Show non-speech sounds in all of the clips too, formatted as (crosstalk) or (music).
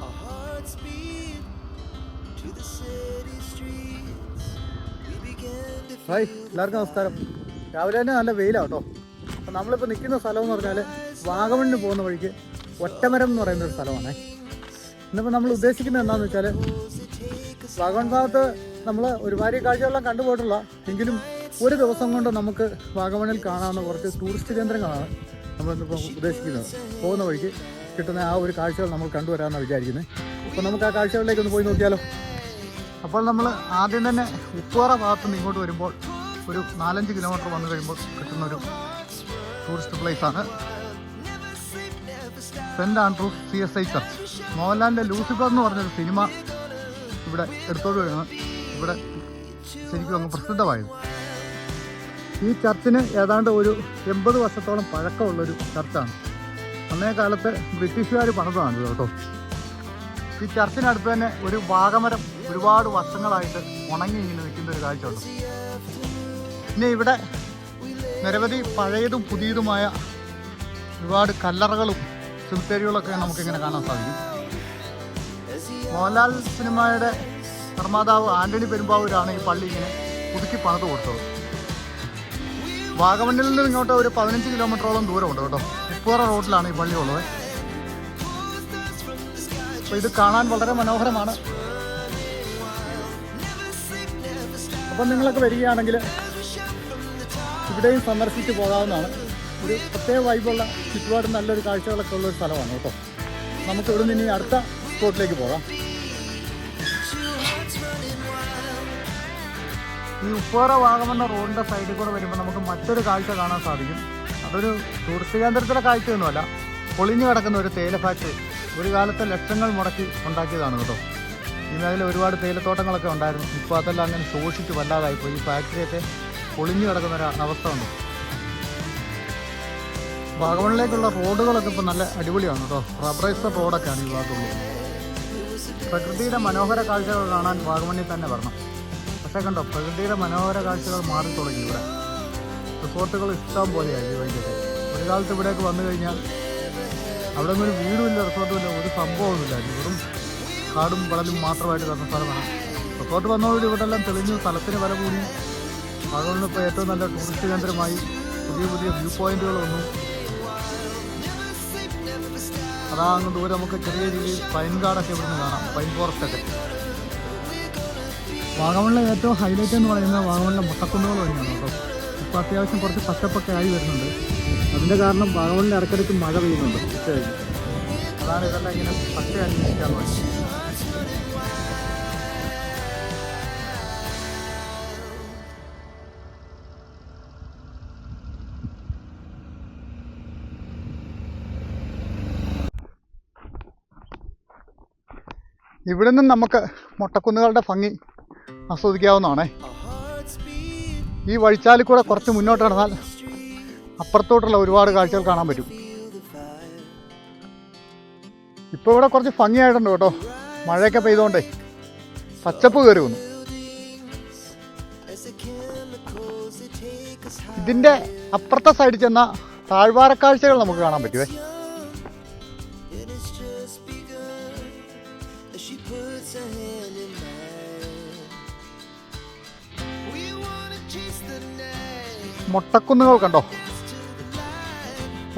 Our hearts beat to the city streets. We began to hi എല്ലാവർക്കും നമസ്കാരം. രാവിലെ തന്നെ നല്ല വെയിലാണ് കേട്ടോ അപ്പം നമ്മളിപ്പോൾ നിൽക്കുന്ന സ്ഥലം എന്ന് പറഞ്ഞാൽ വാഗമണ്ണിന് പോകുന്ന വഴിക്ക് ഒറ്റമരം എന്ന് പറയുന്ന ഒരു സ്ഥലമാണ്. ഇന്നിപ്പോൾ നമ്മൾ ഉദ്ദേശിക്കുന്നത് എന്താണെന്ന് വെച്ചാൽ വാഗമൺ ഭാഗത്ത് നമ്മൾ ഒരുപാട് കാഴ്ചകളെല്ലാം കണ്ടുപോയിട്ടുള്ള എങ്കിലും ഒരു ദിവസം കൊണ്ട് നമുക്ക് വാഗമണിൽ കാണാവുന്ന കുറച്ച് ടൂറിസ്റ്റ് കേന്ദ്രങ്ങളാണ് നമ്മളിന്നിപ്പോൾ ഉദ്ദേശിക്കുന്നത്. പോകുന്ന വഴിക്ക് കിട്ടുന്ന ആ ഒരു കാഴ്ചകൾ നമ്മൾ കണ്ടുവരാമെന്നാണ് വിചാരിക്കുന്നത്. അപ്പോൾ നമുക്ക് ആ കാഴ്ചകളിലേക്ക് ഒന്ന് പോയി നോക്കിയാലോ? അപ്പോൾ നമ്മൾ ആദ്യം തന്നെ ഉപ്പുറ ഭാഗത്ത് നിന്ന് ഇങ്ങോട്ട് വരുമ്പോൾ ഒരു നാലഞ്ച് കിലോമീറ്റർ വന്നു കഴിയുമ്പോൾ കിട്ടുന്ന ഒരു ടൂറിസ്റ്റ് പ്ലേസ് ആണ്. Saint Andrews C S I church മോഹൻലാലിന്റെ ലൂസിഫർ എന്ന് പറഞ്ഞൊരു സിനിമ ഇവിടെ എടുത്തോട് വരുന്നത്. ഇവിടെ ശരിക്കും അങ്ങ് പ്രസിദ്ധമായത്. ഈ ചർച്ചിന് ഏതാണ്ട് ഒരു എൺപത് വർഷത്തോളം പഴക്കമുള്ളൊരു ചർച്ചാണ് അന്നേ കാലത്ത് ബ്രിട്ടീഷുകാർ പണിതാണ് കേട്ടോ. ഈ ചർച്ചിനടുത്ത് തന്നെ ഒരു വാഗമരം ഒരുപാട് വർഷങ്ങളായിട്ട് ഉണങ്ങി ഇങ്ങനെ നിൽക്കുന്ന ഒരു കാഴ്ച ഉണ്ട് പിന്നെ ഇവിടെ നിരവധി പഴയതും പുതിയതുമായ ഒരുപാട് കല്ലറകളും സിമിത്തേരികളൊക്കെ നമുക്കിങ്ങനെ കാണാൻ സാധിക്കും. മോഹൻലാൽ സിനിമയുടെ നിർമ്മാതാവ് ആന്റണി പെരുമ്പാവൂരാണ് ഈ പള്ളി ഇങ്ങനെ പുതുക്കി പണിത് കൊടുത്തത്. വാഗമണ്ണിൽ നിന്ന് ഇങ്ങോട്ട് ഒരു പതിനഞ്ച് കിലോമീറ്ററോളം ദൂരമുണ്ട് കേട്ടോ. ഉപ്പുറ റോഡിലാണ് ഈ പള്ളി ഉള്ളത്. അപ്പോൾ ഇത് കാണാൻ വളരെ മനോഹരമാണ്. അപ്പം നിങ്ങളൊക്കെ വരികയാണെങ്കിൽ ഇവിടെയും സന്ദർശിച്ച് പോകാവുന്നതാണ്. ഒരു പ്രത്യേക വൈബുള്ള ചുറ്റുപാട് നല്ലൊരു കാഴ്ചകളൊക്കെ ഉള്ള ഒരു സ്ഥലമാണ് കേട്ടോ. നമുക്ക് ഇവിടെ നിന്ന് ഇനി അടുത്ത സ്പോട്ടിലേക്ക് പോകാം. ഈ ഉപ്പേറ വാഗമണ്ണ റോഡിന്റെ സൈഡിൽ കൂടെ വരുമ്പോൾ നമുക്ക് മറ്റൊരു കാഴ്ച കാണാൻ സാധിക്കും. അതൊരു ടൂറിസ്റ്റ് കേന്ദ്രത്തിലെ കാഴ്ചയൊന്നുമല്ല. പൊളിഞ്ഞു കിടക്കുന്ന ഒരു തേയില ഫാക്ടറി ഒരു കാലത്ത് ലക്ഷങ്ങൾ മുടക്കി ഉണ്ടാക്കിയതാണ് കേട്ടോ. ഈ മേഖല ഒരുപാട് തേയിലത്തോട്ടങ്ങളൊക്കെ ഉണ്ടായിരുന്നു. ഇപ്പോൾ അതെല്ലാം അങ്ങനെ സൂക്ഷിച്ച് വല്ലാതായിപ്പോയി ഈ ഫാക്ടറിയൊക്കെ പൊളിഞ്ഞു കിടക്കുന്ന ഒരു അവസ്ഥ ഉണ്ട്. വാഗമണിലേക്കുള്ള റോഡുകളൊക്കെ ഇപ്പോൾ നല്ല അടിപൊളിയാണ് കേട്ടോ. റബ്ബറൈസ്ഡ് റോഡൊക്കെയാണ് ഈ ഭാഗത്തുള്ളത്. പ്രകൃതിയുടെ മനോഹര കാഴ്ചകൾ കാണാൻ വാഗമണ്ണിൽ തന്നെ വരണം. പക്ഷേ കണ്ടോ പ്രകൃതിയുടെ മനോഹര കാഴ്ചകൾ മാറി തുടങ്ങി ഇവിടെ. റിസോർട്ടുകൾ ഇഷ്ടം പോലെയായി വൈകിട്ട്. ഒരു കാലത്ത് ഇവിടെയൊക്കെ വന്നു കഴിഞ്ഞാൽ അവിടെ ഒന്നും ഒരു വീടുമില്ല റിസോർട്ടും ഇല്ല ഒരു സംഭവമൊന്നുമില്ല വെറും കാടും വളരും മാത്രമായിട്ട് കിടന്ന സ്ഥലമാണ്. റിസോർട്ട് വന്നതോടുകൂടി ഇവിടെ എല്ലാം തെളിഞ്ഞു സ്ഥലത്തിന് വില കൂടി. അതുകൊണ്ട് ഇപ്പോൾ ഏറ്റവും നല്ല ടൂറിസ്റ്റ് കേന്ദ്രമായി പുതിയ പുതിയ വ്യൂ പോയിന്റുകൾ വന്നു. അതാ അങ്ങ് ദൂരെ നമുക്ക് ചെറിയ രീതിയിൽ പൈൻ കാടൊക്കെ ഇവിടുന്ന് കാണാം പൈൻ ഫോറസ്റ്റ് ഒക്കെ. വാഗമണിലെ ഏറ്റവും ഹൈലൈറ്റ് എന്ന് പറയുന്നത് വാഗമണിലെ മുട്ടക്കുന്നുകൾ തന്നെയാണ് കേട്ടോ. ഇപ്പോൾ അത്യാവശ്യം കുറച്ച് പച്ചപ്പൊക്കെ ആയി വരുന്നുണ്ട്. അതിന്റെ കാരണം വാഗമണിൽ ഇടയ്ക്കിടയ്ക്ക് മഴ പെയ്യുന്നുണ്ട്. ഉച്ചകഴിഞ്ഞ് അതാണ് ഇതെല്ലാം ഇങ്ങനെ പച്ച അന്വേഷിക്കാൻ ഇവിടെ നിന്നും നമുക്ക് മുട്ടക്കുന്നുകളുടെ ഭംഗി ആസ്വദിക്കാവുന്നതാണേ. ഈ വഴിച്ചാലിൽ കൂടെ കുറച്ച് മുന്നോട്ട് നടന്നാൽ അപ്പുറത്തോട്ടുള്ള ഒരുപാട് കാഴ്ചകൾ കാണാൻ പറ്റും. ഇപ്പോൾ ഇവിടെ കുറച്ച് ഭംഗിയായിട്ടുണ്ട് കേട്ടോ. മഴയൊക്കെ പെയ്തുകൊണ്ടേ പച്ചപ്പ് കയറി വന്നു. As the chemicals they take us high. ഇതിന്റെ അപ്പുറത്തെ സൈഡിൽ ചെന്ന താഴ്വാര കാഴ്ചകൾ നമുക്ക് കാണാൻ പറ്റുമേ മുട്ടക്കുന്നുകൾ കണ്ടോ?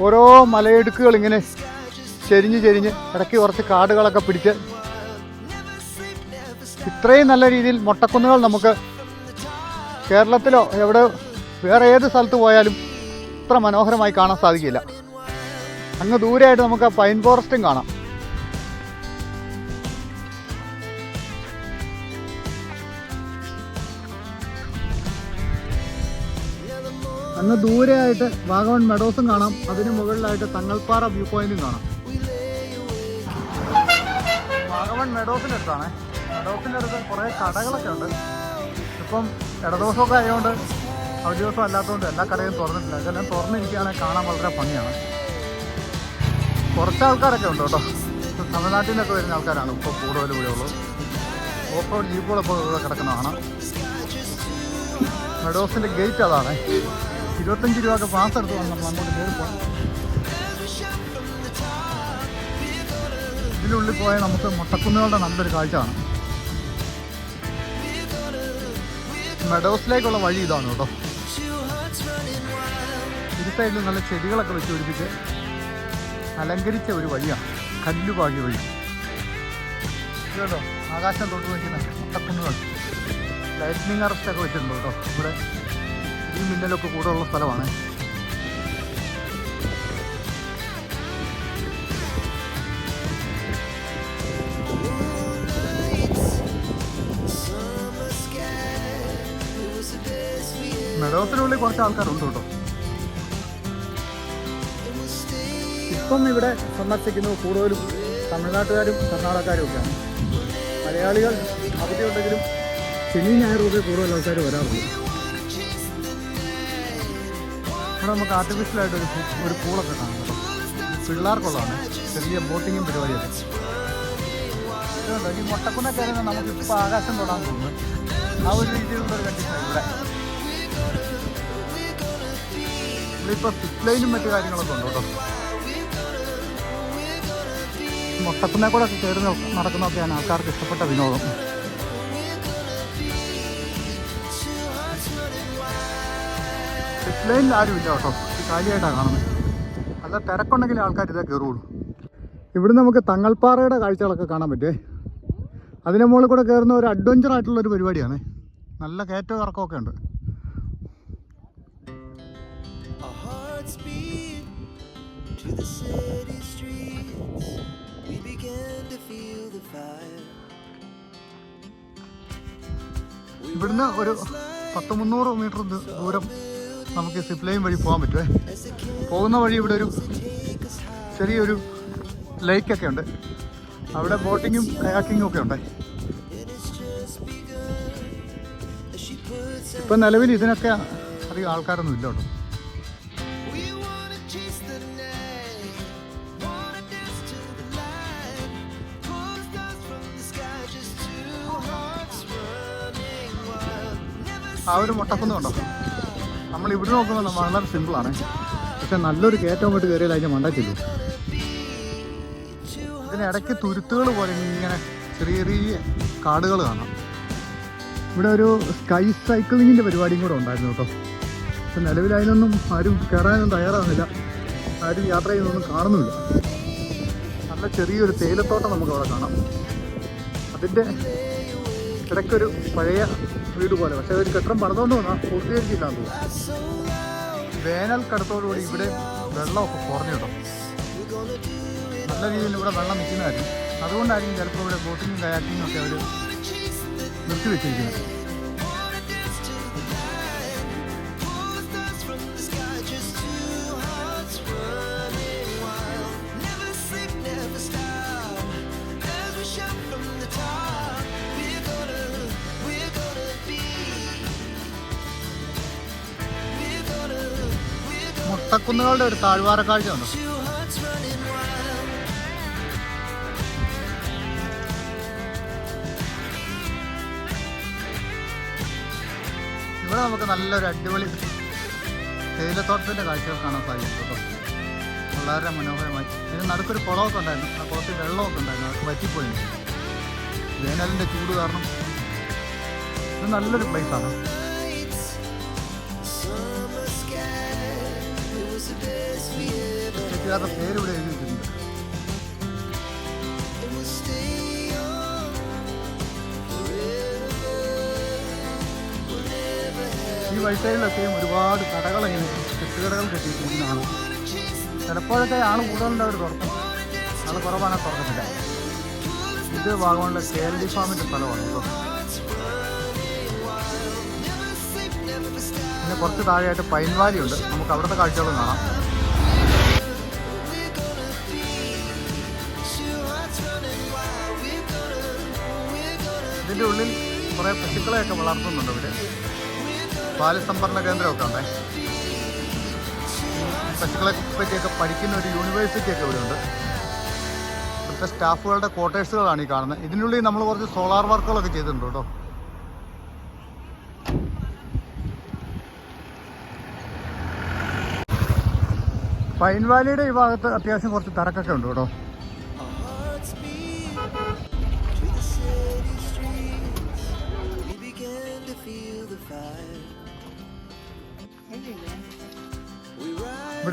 ഓരോ മലയിടുക്കുകൾ ഇങ്ങനെ ചെരിഞ്ഞ് ചെരിഞ്ഞ് ഇടയ്ക്ക് കുറച്ച് കാടുകളൊക്കെ പിടിച്ച് ഇത്രയും നല്ല രീതിയിൽ മുട്ടക്കുന്നുകൾ നമുക്ക് കേരളത്തിലോ എവിടെ വേറെ ഏത് സ്ഥലത്ത് പോയാലും ഇത്ര മനോഹരമായി കാണാൻ സാധിക്കില്ല. അങ്ങ് ദൂരെയായിട്ട് നമുക്ക് പൈൻ ഫോറസ്റ്റും കാണാം. അങ്ങ് ദൂരെയായിട്ട് വാഗമൺ മെഡോസും കാണാം. അതിന് മുകളിലായിട്ട് തങ്ങൾപ്പാറ വ്യൂ പോയിന്റും കാണാം. വാഗമൺ മെഡോസിന്റെ അടുത്ത് കുറേ കടകളൊക്കെ ഉണ്ട്. ഇപ്പം ഇടദിവസമൊക്കെ ആയതുകൊണ്ട് അവധി ദിവസം അല്ലാത്തതുകൊണ്ട് എല്ലാ കടയും തുറന്നിട്ടില്ല. ഇതെല്ലാം തുറന്നിരിക്കുകയാണെങ്കിൽ കാണാൻ വളരെ ഭംഗിയാണ്. കുറച്ച് ആൾക്കാരൊക്കെ ഉണ്ട് കേട്ടോ. തമിഴ്നാട്ടിൽ നിന്നൊക്കെ വരുന്ന ആൾക്കാരാണ് ഇപ്പോൾ കൂടുതൽ ഇവിടെ ഉള്ളത്. ഓഫ് റോഡ് ജീപ്പുകളൊക്കെ കിടക്കുന്നതാണ് മെഡോസിന്റെ ഗേറ്റ് അതാണ്. ഇരുപത്തഞ്ച് രൂപയൊക്കെ പാസ് എടുത്ത് വന്നു നമ്മൾ അങ്ങോട്ട് കയറി പോകണം ഇതിനുള്ളിൽ പോയാൽ നമുക്ക് മുട്ടക്കുന്നുകളുടെ നല്ലൊരു കാഴ്ചയാണ് മെഡോസിലേക്കുള്ള വഴി ഇതാണ് കേട്ടോ. ഇരു സൈഡിൽ നല്ല ചെടികളൊക്കെ വെച്ച് പിടിപ്പിച്ച് അലങ്കരിച്ച ഒരു വഴിയാണ്. കല്ലുപാകി വഴി. കേട്ടോ ആകാശം തൊട്ട് നിൽക്കുന്ന മുട്ടക്കുന്നുകൾ. ലൈറ്റ്നിങ് അറസ്റ്റ് ഒക്കെ വെച്ചിട്ടുണ്ട് കേട്ടോ ഇവിടെ. ഈ മിന്നലൊക്കെ കൂടെ ഉള്ള സ്ഥലമാണ്. മെഡോസിനുള്ളിൽ കുറച്ച് ആൾക്കാരുണ്ട് കേട്ടോ. ഇപ്പം ഇവിടെ സന്ദർശിക്കുന്നത് കൂടുതലും തമിഴ്നാട്ടുകാരും കർണാടകക്കാരും ഒക്കെയാണ്. മലയാളികൾ അവധിയുണ്ടെങ്കിലും ശനി ഞായറൊക്കെ കൂടുതൽ ആൾക്കാർ വരാറുണ്ട്. ഇവിടെ നമുക്ക് ആർട്ടിഫിഷ്യലായിട്ട് ഒരു ഒരു പൂളൊക്കെ കാണാം കേട്ടോ പിള്ളേർക്കുള്ളതാണ്. ചെറിയ ബോട്ടിങ്ങും പരിപാടിയൊക്കെ. ഈ മുട്ടക്കുന്ന കയറുന്ന നമുക്ക് ഇപ്പോൾ ആകാശം തൊടാൻ തോന്നുന്നു ആ ഒരു രീതിയിലുള്ള ഒരു കണ്ടീഷൻ ഇവിടെ. ഇവിടെ സിപ്പ് ലൈനും മറ്റു കാര്യങ്ങളൊക്കെ ഉണ്ട് കേട്ടോ. മുട്ടക്കുന്ന കൂടെ കയറി നടക്കുന്നതൊക്കെയാണ് ആൾക്കാർക്ക് ഇഷ്ടപ്പെട്ട വിനോദം. സിപ്പ് ലൈനിൽ ആരും ഇല്ല കേട്ടോ കാലിയായിട്ടാണ് കാണുന്നത് അല്ല തിരക്കുണ്ടെങ്കിൽ ആൾക്കാർ ഇതേ കയറുള്ളൂ ഇവിടെ നമുക്ക് തങ്ങൾപ്പാറയുടെ കാഴ്ചകളൊക്കെ കാണാൻ പറ്റുമേ അതിന്റെ മുകളിൽ കൂടെ കയറുന്ന ഒരു അഡ്വഞ്ചർ ആയിട്ടുള്ള ഒരു പരിപാടിയാണ്. നല്ല കയറ്റവും ഇറക്കമൊക്കെ ഉണ്ട്. ഇവിടുന്ന് ഒരു പത്ത് മുന്നൂറ് മീറ്റർ ദൂരം നമുക്ക് സിപ്പ് ലൈൻ വഴി പോകാൻ പറ്റുമേ? പോകുന്ന വഴി ഇവിടെ ഒരു ചെറിയൊരു ലേക്കൊക്കെ ഉണ്ട്. അവിടെ ബോട്ടിങ്ങും കയാക്കിങ്ങും ഒക്കെ ഉണ്ട്. ഇപ്പം നിലവിൽ ഇതിനൊക്കെ അധികം ആൾക്കാരൊന്നും ഇല്ല കേട്ടോ. ആ ഒരു മുട്ടക്കുന്ന് കണ്ടോ? നമ്മൾ ഇവിടെ നോക്കുന്നത് വളരെ സിമ്പിളാണ് പക്ഷെ നല്ലൊരു കയറ്റം അങ്ങോട്ട് കയറിയാൽ അതിന്റെ മണ്ടാക്കില്ല ചെല്ലും ഇതിനിടയ്ക്ക് തുരുത്തുകൾ പോലെ ഇങ്ങനെ ചെറിയ ചെറിയ കാടുകൾ കാണാം. ഇവിടെ ഒരു സ്കൈ സൈക്ലിങ്ങിന്റെ പരിപാടിയും കൂടെ ഉണ്ടായിരുന്നു കേട്ടോ. പക്ഷെ നിലവിൽ അതിനൊന്നും ആരും കയറാനൊന്നും തയ്യാറാകുന്നില്ല ആരും യാത്ര ചെയ്യുന്നൊന്നും കാണുന്നില്ല. നല്ല ചെറിയൊരു തേയിലത്തോട്ടം നമുക്ക് അവിടെ കാണാം. അതിന്റെ ഇടയ്ക്കൊരു പഴയ വീട് പോലെ പക്ഷേ ഒരു കെട്ടിടം പണിതുകൊണ്ട് വന്നാൽ പൂർത്തീകരിച്ചില്ല എന്ന് തോന്നുന്നു. വേനൽ കടത്തോടുകൂടി ഇവിടെ വെള്ളമൊക്കെ കുറഞ്ഞു കേട്ടോ. നല്ല രീതിയിൽ ഇവിടെ വെള്ളം നിൽക്കുന്നതായിരുന്നു അതുകൊണ്ടായിരിക്കും ചിലപ്പോൾ ഇവിടെ ബോട്ടിങ്ങും കയാക്കിങ്ങും ഒക്കെ അവർ നിർത്തിവെച്ചിരിക്കുന്നത്. We're ഒരു താഴ്വാര കാഴ്ച ഉണ്ട് Two hearts running wild. ഇവിടെ നമുക്ക് നല്ലൊരു അടിപൊളി തേയിലത്തോട്ടത്തിന്റെ കാഴ്ചകൾ കാണാൻ സാധിക്കും വളരെ മനോഹരമായി. ഇതിന് നടുക്കൊരു കുളമൊക്കെ ഉണ്ടായിരുന്നു. ആ കുളത്തിൽ വെള്ളമൊക്കെ ഉണ്ടായിരുന്നു. അവർക്ക് പറ്റിപ്പോയി വേനലിന്റെ ചൂട് കാരണം. ഇത് നല്ലൊരു പ്ലേസാണ് forever. പേര് ഇവിടെ എഴുതിയിട്ടുണ്ട് ഈ വഴിസൈഡിലൊക്കെയും ഒരുപാട് കടകൾ ഇങ്ങനെ കെട്ടുകടകൾ കെട്ടിയിട്ടുണ്ടെന്നാണ് ചിലപ്പോഴൊക്കെ ആൾ അവർ തുറക്കും. ആൾ കുറവാണ് തുറക്കത്തില്ല. ഇത് വാഗമണിലെ കെ എൽ ഡി ഫാമിന്റെ സ്ഥലമാണ് പിന്നെ കുറച്ച് താഴെയായിട്ട് പൈൻ വാലി ഉണ്ട് നമുക്ക് അവിടുത്തെ കാഴ്ചകളും കാണാം. ഇതിന്റെ ഉള്ളിൽ കുറേ പശുക്കളെയൊക്കെ വളർത്തുന്നുണ്ട് ഇവിടെ. പാൽ സംഭരണ കേന്ദ്രമൊക്കെ ഉണ്ടേ. പശുക്കളെ പറ്റിയൊക്കെ പഠിക്കുന്ന ഒരു യൂണിവേഴ്സിറ്റി ഒക്കെ ഇവിടെ ഉണ്ട് ഇവിടുത്തെ സ്റ്റാഫുകളുടെ ക്വാർട്ടേഴ്സുകളാണ് ഈ കാണുന്നത്. ഇതിനുള്ളിൽ നമ്മൾ കുറച്ച് സോളാർ വർക്കുകളൊക്കെ ചെയ്തിട്ടുണ്ട് കേട്ടോ. പൈൻ വാലിയുടെ ഈ ഭാഗത്ത് അത്യാവശ്യം കുറച്ച് തിരക്കൊക്കെ ഉണ്ട് കേട്ടോ.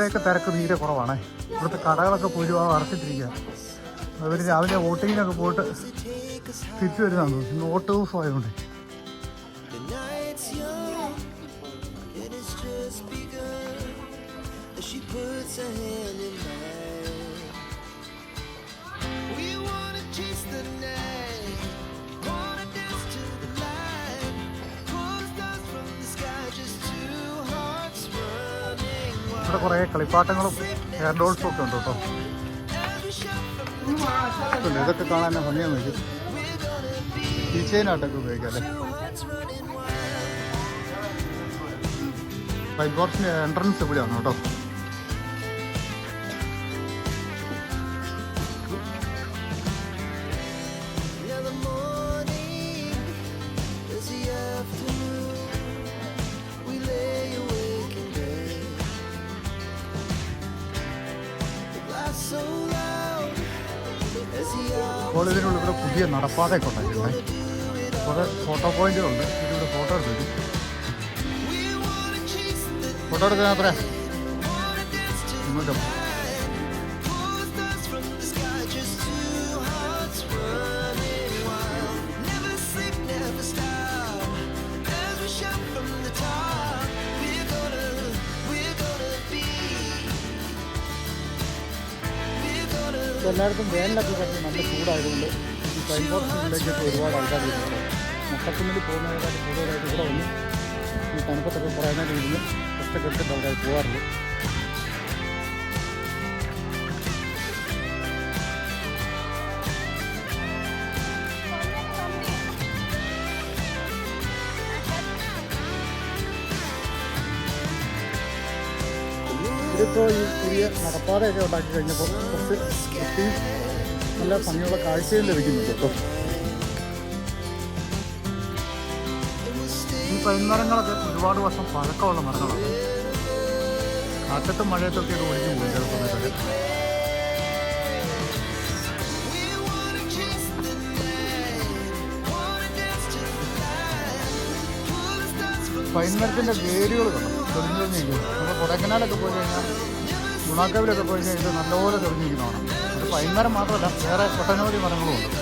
ഇവിടെയൊക്കെ തിരക്ക് തീരെ കുറവാണ് ഇവിടുത്തെ കടകളൊക്കെ പുഴുവാ അടച്ചിട്ടിരിക്കുക അവർ രാവിലെ വോട്ടിങ്ങിനൊക്കെ പോയിട്ട്. തിരിച്ചു വരുന്നതാണ് ഇന്ന് വോട്ട് ദിവസം ആയതുകൊണ്ട് she puts her hand in mine. ഇവിടെ കുറേ കളിപ്പാട്ടങ്ങളും ഹെയർ ഡോൾസും ഒക്കെ ഉണ്ട് കേട്ടോ. ഇതൊക്കെ കാണാൻ ഭംഗിയാന്ന് വെച്ചു ഈ ചെയിനായിട്ടൊക്കെ ഉപയോഗിക്കാം അല്ലേ two hearts running wild. Five ബോർസിന്റെ entrance ഇവിടെയാണ് കേട്ടോ നടപ്പാതയൊക്കെ ഉണ്ടാക്കിയിട്ടുണ്ട് കുറേ ഫോട്ടോ പോയിന്റുകളുണ്ട് ഇതിവിടെ ഫോട്ടോ എടുത്തു ഫോട്ടോ എടുക്കാൻ അത്ര ഇങ്ങോട്ടും. എല്ലായിടത്തും വേനലൊക്കെ കഴിഞ്ഞ് നല്ല ചൂടായതുകൊണ്ട് ഈ ഫൈവ് ബോർസിലേക്കൊക്കെ ഒരുപാട് ആൾക്കാർ വരുന്നുണ്ട്. മുട്ടക്കുന്നിൽ പോകുന്നതിനേക്കാൾ കൂടുതലായിട്ട് ഇവിടെ വന്ന് ഈ തണുപ്പത്തൊക്കെ കുറേ നേരം ഇരുന്ന് ഒറ്റ എടുത്തിട്ട് അവിടെ ഈ പുതിയ നടപ്പാതയൊക്കെ ഉണ്ടാക്കി കഴിഞ്ഞപ്പോൾ കുറച്ച് നല്ല ഭംഗിയുള്ള കാഴ്ചയും ലഭിക്കുന്നുണ്ട് കേട്ടോ. ഈ പൈൻമരങ്ങളൊക്കെ ഒരുപാട് വർഷം പഴക്കമുള്ള മരങ്ങളാണ്. കാറ്റത്തും മഴയത്തൊക്കെ ഇത് ഒഴിഞ്ഞു പോകും ചില പൈൻമരത്തിന്റെ വേരുകൾ കണ്ടു? തെളിഞ്ഞിരിക്കുന്നു നമ്മൾ കൊടൈക്കനാലൊക്കെ പോയി കഴിഞ്ഞാൽ ഗുണാക്കവിലൊക്കെ പോയി കഴിഞ്ഞാൽ ഇത് നല്ലപോലെ തെളിഞ്ഞിരിക്കുന്നതാണ്. അത് പൈൻമരം മാത്രമല്ല വേറെ ഒട്ടനവധി മരങ്ങളും ഉണ്ട്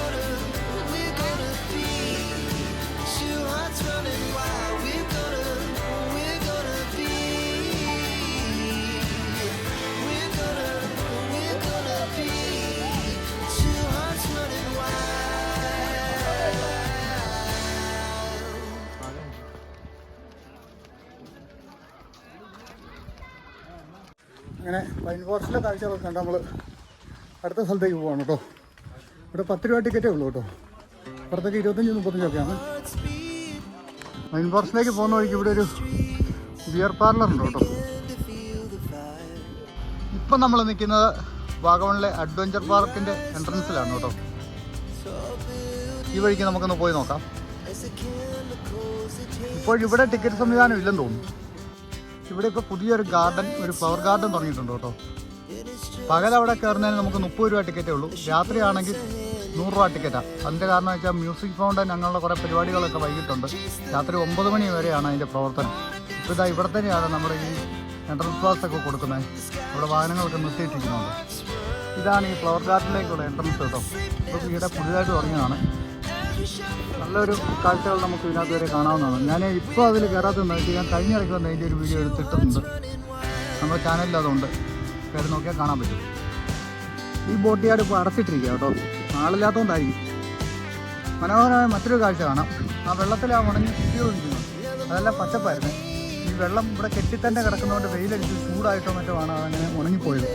two hearts running wild. We're gonna, we're gonna be. We're gonna, we're gonna be. Two hearts running അങ്ങനെ പൈൻ ഫോറസ്റ്റിലെ കാഴ്ചകളൊക്കെ കണ്ട് നമ്മൾ അടുത്ത സ്ഥലത്തേക്ക് പോവാണ് കേട്ടോ. ഇവിടെ പത്ത് രൂപ ടിക്കറ്റേ ഉള്ളൂ കേട്ടോ. പുറത്തേക്ക് ഇരുപത്തഞ്ച് മുപ്പത്തഞ്ചൊക്കെയാണ് മൈൻ ഫോറസ്റ്റിലേക്ക് പോകുന്ന വഴിക്ക് ഇവിടെ ഒരു ബിയർ പാർലർ ഉണ്ട് കേട്ടോ. ഇപ്പം നമ്മൾ നിൽക്കുന്നത് വാഗമണിലെ അഡ്വഞ്ചർ പാർക്കിന്റെ എൻട്രൻസിലാണ് കേട്ടോ. ഈ വഴിക്ക് നമുക്കൊന്ന് പോയി നോക്കാം. ഇപ്പോൾ ഇവിടെ ടിക്കറ്റ് സംവിധാനം ഇല്ലെന്ന് തോന്നുന്നു. ഇവിടെ ഇപ്പോൾ പുതിയൊരു ഗാർഡൻ ഒരു ഫ്ലവർ ഗാർഡൻ തുടങ്ങിയിട്ടുണ്ട് കേട്ടോ. പകൽ അവിടെ കയറുന്നതിന് നമുക്ക് മുപ്പത് രൂപ ടിക്കറ്റേ ഉള്ളൂ. രാത്രിയാണെങ്കിൽ നൂറ് രൂപ ടിക്കറ്റാണ് അതിന്റെ കാരണം വെച്ചാൽ മ്യൂസിക് ഫൗണ്ടൻ അങ്ങനെയുള്ള കുറേ പരിപാടികളൊക്കെ വൈകിട്ടുണ്ട്. രാത്രി ഒമ്പത് മണി വരെയാണ് അതിന്റെ പ്രവർത്തനം. ഇപ്പോൾ ഇതാ ഇവിടെ തന്നെയാണ് നമ്മുടെ ഈ എൻട്രൻസ് പാസ് ഒക്കെ കൊടുക്കുന്നത്. ഇവിടെ വാഹനങ്ങളൊക്കെ നിർത്തിയിട്ടിരിക്കുന്നുണ്ട്. ഇതാണ് ഈ ഫ്ലവർ ഗാർഡനിലേക്കുള്ള എൻട്രൻസ് കേട്ടോ. ഇപ്പോൾ ഇവിടെ പുതിയതായിട്ട് തുടങ്ങിയതാണ്. നല്ലൊരു കാഴ്ചകൾ നമുക്ക് ഇതിനകത്ത് വരെ കാണാവുന്നതാണ്. ഞാൻ ഇപ്പോൾ അതിൽ കയറാത്തതെന്ന് വെച്ചാൽ ഞാൻ കഴിഞ്ഞ ഇടയ്ക്ക് വന്ന് അതിന്റെ ഒരു വീഡിയോ എടുത്തിട്ടുണ്ട്. നമ്മുടെ ചാനലിൽ അതുണ്ട്. കയറി നോക്കിയാൽ കാണാൻ പറ്റും. ഈ ബോട്ട് യാർഡ് ഇപ്പോൾ അടച്ചിട്ടിരിക്കുക കേട്ടോ. ആളില്ലാത്തതുകൊണ്ടായിരിക്കും മനോഹരമായ മറ്റൊരു കാഴ്ച കാണാം. ആ വെള്ളത്തിൽ ആ ഉണങ്ങി കുത്തിയൊഴിക്കുന്നത് അതെല്ലാം പച്ചപ്പായിരുന്നു. ഈ വെള്ളം ഇവിടെ കെട്ടിത്തന്നെ കിടക്കുന്നതുകൊണ്ട് വെയിലടിച്ച് ചൂടായിട്ടോ മറ്റോ ആണ് അതങ്ങനെ ഉണങ്ങിപ്പോയത്.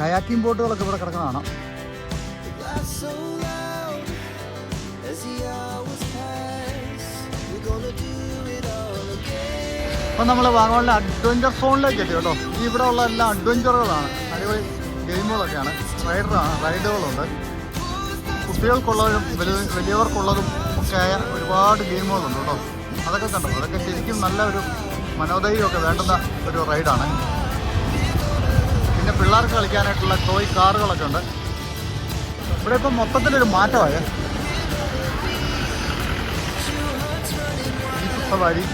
കയാക്കിംഗ് ബോട്ടുകളൊക്കെ ഇവിടെ കിടക്കുന്ന കാണാം. Gonna do. അപ്പം നമ്മൾ വാഗമണിലെ അഡ്വഞ്ചർ സോണിലേക്ക് എത്തി കേട്ടോ. ഇവിടെ ഉള്ള എല്ലാം അഡ്വഞ്ചറുകളാണ് അടിപൊളി ഗെയിമുകളൊക്കെയാണ് റൈഡറാണ് റൈഡുകളുണ്ട് കുട്ടികൾക്കുള്ളതും വലിയ വലിയവർക്കുള്ളതും ഒക്കെ ആയ ഒരുപാട് ഗെയിമുകളുണ്ട് കേട്ടോ. അതൊക്കെ കണ്ടോ? അതൊക്കെ ശരിക്കും നല്ല ഒരു മനോധൈര്യമൊക്കെ വേണ്ടുന്ന ഒരു റൈഡാണ് പിന്നെ പിള്ളേർക്ക് കളിക്കാനായിട്ടുള്ള ടോയ് കാറുകളൊക്കെ ഉണ്ട്. ഇവിടെ ഇപ്പം മൊത്തത്തിലൊരു മാറ്റമായ. സവാരി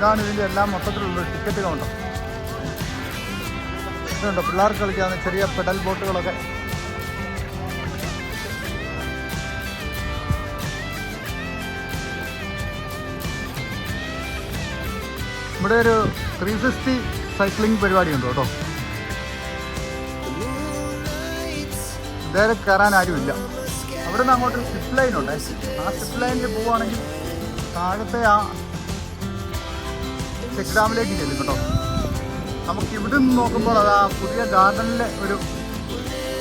ഇതാണ് ഇതിന്റെ എല്ലാം മൊത്തത്തിലുള്ള ടിക്കറ്റ് കൗണ്ടർ ഇതുണ്ട്? പിള്ളേർക്ക് കളിക്കാവുന്ന ചെറിയ പെഡൽ ബോട്ടുകളൊക്കെ ഇവിടെ ഒരു ത്രീ സിക്സ്റ്റി സൈക്ലിംഗ് പരിപാടി ഉണ്ട് കേട്ടോ. ഇതേരെ കയറാൻ ആരുമില്ല. അവിടെ നിന്ന് അങ്ങോട്ട് സിപ്പ് ലൈൻ ഉണ്ട്. ആ സിപ്പ് ലൈനിൽ പോവുകയാണെങ്കിൽ താഴത്തെ ആ ചെക്ക് ഡാമിലേക്ക് ചെല്ലും കേട്ടോ. നമുക്ക് ഇവിടെ നിന്ന് നോക്കുമ്പോൾ അത് ആ പുതിയ ഗാർഡനിലെ ഒരു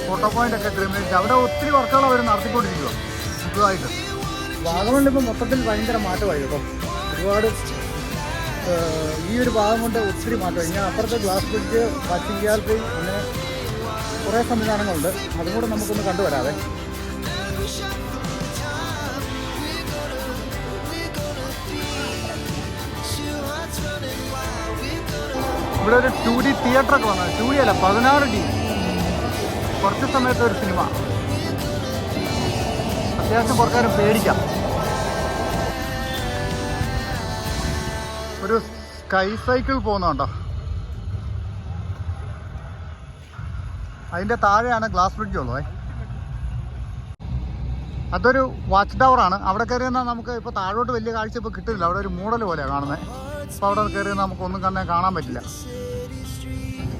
ഫോട്ടോ പോയിന്റ് ഒക്കെ ക്രിമിനേറ്റ് അവിടെ ഒത്തിരി വർക്കുകൾ അവർ നടത്തിക്കൊണ്ടിരിക്കുക പുതുതായിട്ട് വാഗമണ്ണിൽ ഇപ്പോൾ മൊത്തത്തിൽ ഭയങ്കര മാറ്റമായി കേട്ടോ. ഒരുപാട് ഈ ഒരു ഭാഗം കൊണ്ട് ഒത്തിരി മാറ്റമായി. ഞാൻ അപ്പുറത്തെ ഗ്ലാസ് ബ്രിഡ്ജ് വാച്ചിങ് ഗ്യാലറി അങ്ങനെ കുറേ സംവിധാനങ്ങളുണ്ട്. അതും കൂടെ നമുക്കൊന്ന് കണ്ടുവരാതെ ഇവിടെ ഒരു ടു ഡി തിയേറ്റർ ഒക്കെ വന്നത്. ടു ഡി അല്ല പതിനാറ് ഡി കുറച്ച് സമയത്ത് ഒരു സിനിമ അത്യാവശ്യം കുറക്കാരും പേടിക്കാം. ഒരു സ്കൈ സൈക്കിൾ പോകുന്നുണ്ടോ അതിന്റെ താഴെയാണ് ഗ്ലാസ് ബ്രിഡ്ജ് ഉള്ളത് അതൊരു വാച്ച് ടവർ ആണ്. അവിടെ കയറി നമുക്ക് ഇപ്പോൾ താഴോട്ട് വലിയ കാഴ്ച ഇപ്പോൾ കിട്ടില്ല അവിടെ ഒരു മൂടൽ പോലെയാണ് കാണുന്നത് അവിടെ കയറി നമുക്കൊന്നും തന്നെ കാണാൻ പറ്റില്ല.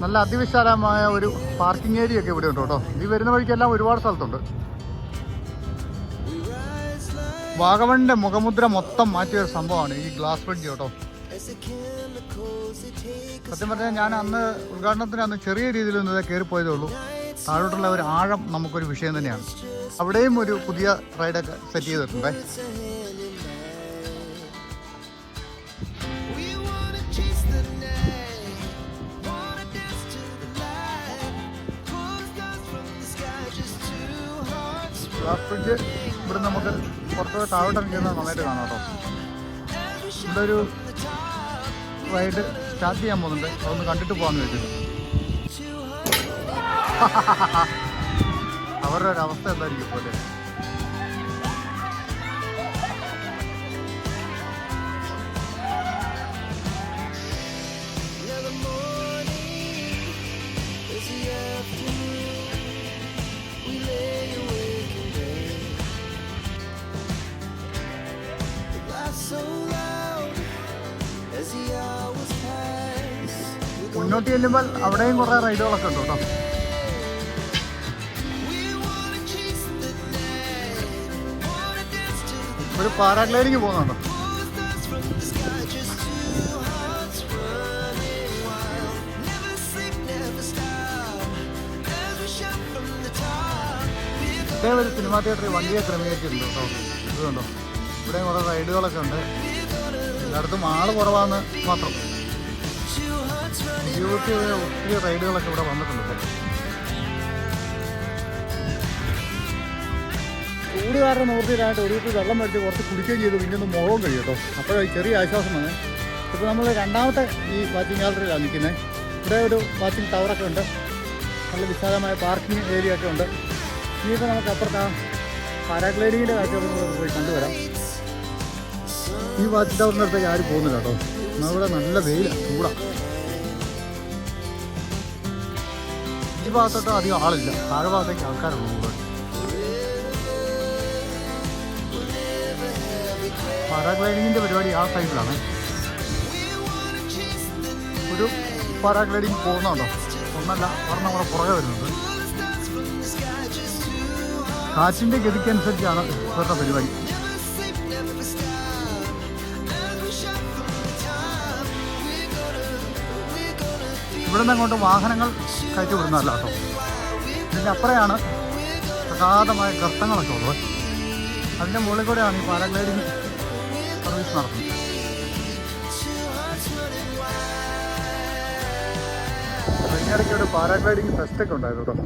നല്ല അതിവിശാലമായ ഒരു പാർക്കിംഗ് ഏരിയ ഒക്കെ ഇവിടെ ഉണ്ട് കേട്ടോ. ഈ വരുന്ന വഴിക്കെല്ലാം ഒരുപാട് സ്ഥലത്തുണ്ട്. വാഗവന്റെ മുഖമുദ്ര മൊത്തം മാറ്റിയ ഒരു സംഭവമാണ് ഈ ഗ്ലാസ് ബ്രിഡ്ജ് കേട്ടോ. സത്യം പറഞ്ഞാൽ ഞാൻ അന്ന് ഉദ്ഘാടനത്തിന് അന്ന് ചെറിയ രീതിയിൽ ഒന്ന് കയറി കയറിപ്പോയതേ ഉള്ളൂ. താഴോട്ടുള്ള ഒരു ആഴം നമുക്കൊരു വിഷയം തന്നെയാണ്. അവിടെയും ഒരു പുതിയ റൈഡൊക്കെ സെറ്റ് ചെയ്തിട്ടുണ്ടേ. Hearts ഫ്രിഡ്ജ് ഇവിടെ നമുക്ക് പുറത്ത് താഴോട്ട് ഇറങ്ങിയിരുന്നത് നന്നായിട്ട് കാണാം കേട്ടോ. ഇവിടെ ഒരു റൈഡ് സ്റ്റാർട്ട് ചെയ്യാൻ പോകുന്നുണ്ട്. അതൊന്ന് കണ്ടിട്ട് പോകാമെന്ന് വെച്ചിട്ട് (laughs) അവരുടെ ഒരു അവസ്ഥ എന്തായിരിക്കും പോലെ അങ്ങോട്ട് ചെല്ലുമ്പോൾ അവിടെയും കുറെ റൈഡുകളൊക്കെ ഉണ്ട് കേട്ടോ. ഒരു പാരാഗ്ലൈഡിങ് പോകുന്നുണ്ടോ. ഇതേപോലെ സിനിമ തിയേറ്ററിൽ വണ്ടിയെ ക്രമീകരിച്ചിട്ടുണ്ട് കേട്ടോ. ഇതുണ്ടോ ഇവിടെയും കുറേ റൈഡുകളൊക്കെ ഉണ്ട്. എല്ലായിടത്തും ആൾ കുറവാന്ന് മാത്രം. ജീവിതത്തിൽ ഒത്തിരി റൈഡുകളൊക്കെ ഇവിടെ വന്നിട്ടുണ്ട്. ചൂട് കാരണം ഒരു വീട്ടിൽ വെള്ളം മേടിച്ച് കുറച്ച് കുടിക്കുകയും ചെയ്തു. പിന്നെ ഒന്ന് മുഖവും കഴിയും കേട്ടോ. അപ്പോഴാണ് ചെറിയ ആശ്വാസം വന്നത് ഇപ്പോൾ നമ്മൾ രണ്ടാമത്തെ ഈ വാച്ചിങ് ഗാലറിയിലാണ് നിൽക്കുന്നത് ഇവിടെ ഒരു വാച്ചിങ് ടവറൊക്കെ ഉണ്ട്. നല്ല വിശാലമായ പാർക്കിംഗ് ഏരിയ ഒക്കെ ഉണ്ട്. ഇനിയിപ്പോൾ നമുക്ക് അപ്പുറത്ത് ആ പാരാഗ്ലൈഡിങ്ങിന്റെ കാഴ്ചകളൊക്കെ പോയി കണ്ടുവരാം. ഈ വാച്ച് ടവറിന്റെ അടുത്തേക്ക് ആരും പോകുന്നില്ല കേട്ടോ. നമ്മുടെ നല്ല വെയിലാണ് ചൂടാണ് ഈ ഭാഗത്തോട്ട് അധികം ആളില്ല. താഴെ ഭാഗത്തേക്ക് ആൾക്കാരുള്ളൂ കൂടുതൽ പാരാഗ്ലൈഡിങ്ങിന്റെ പരിപാടി ആ സൈഡിലാണ്. ഒരു പാരാഗ്ലൈഡിങ് പോകുന്നുണ്ടോ? ഒന്നല്ല ഒരെണ്ണം നമ്മുടെ പുറകെ വരുന്നത് കാറ്റിന്റെ ഗതിക്കനുസരിച്ചാണ് ഇപ്പോഴത്തെ പരിപാടി. ഇവിടെ നിന്ന് അങ്ങോട്ട് വാഹനങ്ങൾ കയറ്റി വിടുന്നതല്ല കേട്ടോ. ഇതിന്റെ അപ്പുറയാണ് പ്രസാദമായ ഗർത്തങ്ങളൊക്കെ ഉള്ളത്. അതിന്റെ മുകളിൽ കൂടെയാണ് ഈ പാരാഗ്ലൈഡിങ് സർവീസ് നടത്തുന്നത്. കഴിഞ്ഞിടയ്ക്ക് ഒരു പാരാഗ്ലൈഡിങ് ഫെസ്റ്റൊക്കെ ഉണ്ടായിരുന്നു കേട്ടോ.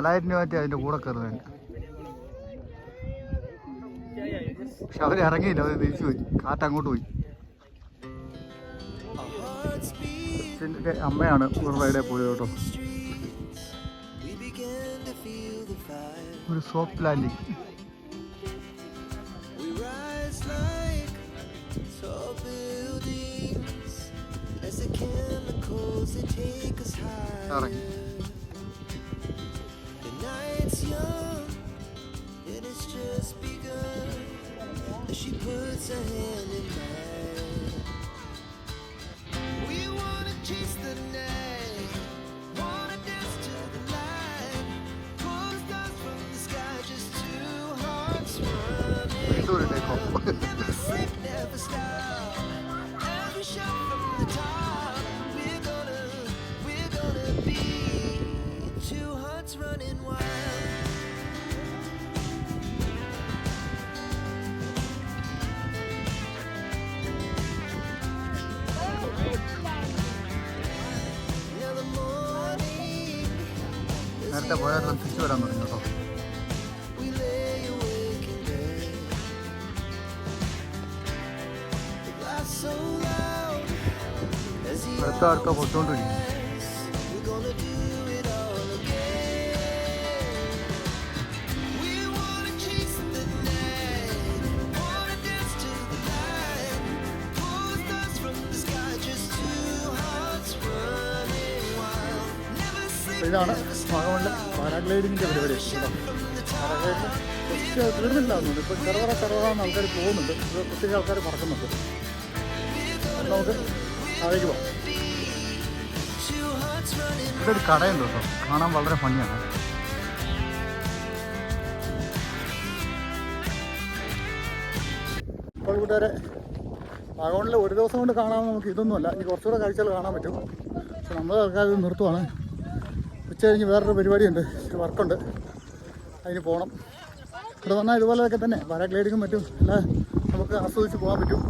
നാലായിരം രൂപ അതിന്റെ കൂടെ കയറുന്നതിന് പക്ഷെ അവർ ഇറങ്ങിയില്ല അവർ തിരിച്ചു പോയി. കാറ്റങ്ങോട്ട് പോയി. അച്ഛന്റെ അമ്മയാണ് ഒരു റൈഡേ പോയത് കേട്ടോ. ഒരു സോഫ്റ്റ് ലാൻഡിങ് ഇറങ്ങി. young, and it's just begun. And she puts her hand in mine. We wanna chase. നേരത്തെ പോയാലും തിരിച്ചു വരാൻ തുടങ്ങി കേട്ടോ. അടുത്ത അടുത്ത പൊട്ടുകൊണ്ടിരിക്കും പാരഗ്ലൈഡിങ്ങിന്റെ പരിപാടി ഇഷ്ടമാണ് തീർന്നില്ലാന്നുണ്ട് ഇപ്പോൾ ചെറുതറ ചെറുതാന്ന് ആൾക്കാർ പോകുന്നുണ്ട്. ഒത്തിരി ആൾക്കാർ പറക്കുന്നുണ്ട്. നമുക്ക് താഴേക്ക് പോകാം. ഇതൊരു കടയുണ്ട് കേട്ടോ. കാണാൻ വളരെ ഭംഗിയാണ്. ഇപ്പോൾ കൂട്ടുകാരെ വാഗോണിൽ ഒരു ദിവസം കൊണ്ട് കാണാൻ നമുക്ക് ഇതൊന്നുമല്ല. ഇനി കുറച്ചുകൂടെ കാഴ്ചകൾ കാണാൻ പറ്റും. പക്ഷെ നമ്മൾ ആൾക്കാർ നിർത്തുവാണ്. ഉച്ച കഴിഞ്ഞ് വേറൊരു പരിപാടിയുണ്ട്. വർക്കുണ്ട്. അതിന് പോകണം ഇവിടെ വന്നാൽ ഇതുപോലെയൊക്കെ തന്നെ. പാരാഗ്ലൈഡിങ്ങും മറ്റും എല്ലാം നമുക്ക് ആസ്വദിച്ച് പോകാൻ പറ്റും.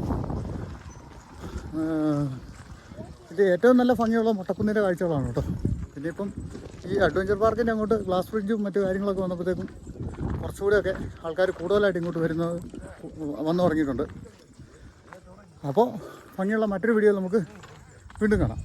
ഇത് ഏറ്റവും നല്ല ഭംഗിയുള്ള മുട്ടക്കുന്നിന്റെ കാഴ്ചകളാണ് കേട്ടോ. പിന്നെ ഇപ്പം ഈ അഡ്വഞ്ചർ പാർക്കിന്റെ അങ്ങോട്ട് ഗ്ലാസ് ബ്രിഡ്ജും മറ്റു കാര്യങ്ങളൊക്കെ വന്നപ്പോഴത്തേക്കും കുറച്ചുകൂടെയൊക്കെ ആൾക്കാർ കൂടുതലായിട്ട് ഇങ്ങോട്ട് വരുന്നത് വന്നു തുടങ്ങിയിട്ടുണ്ട്. അപ്പോൾ ഭംഗിയുള്ള മറ്റൊരു വീഡിയോ നമുക്ക് വീണ്ടും കാണാം.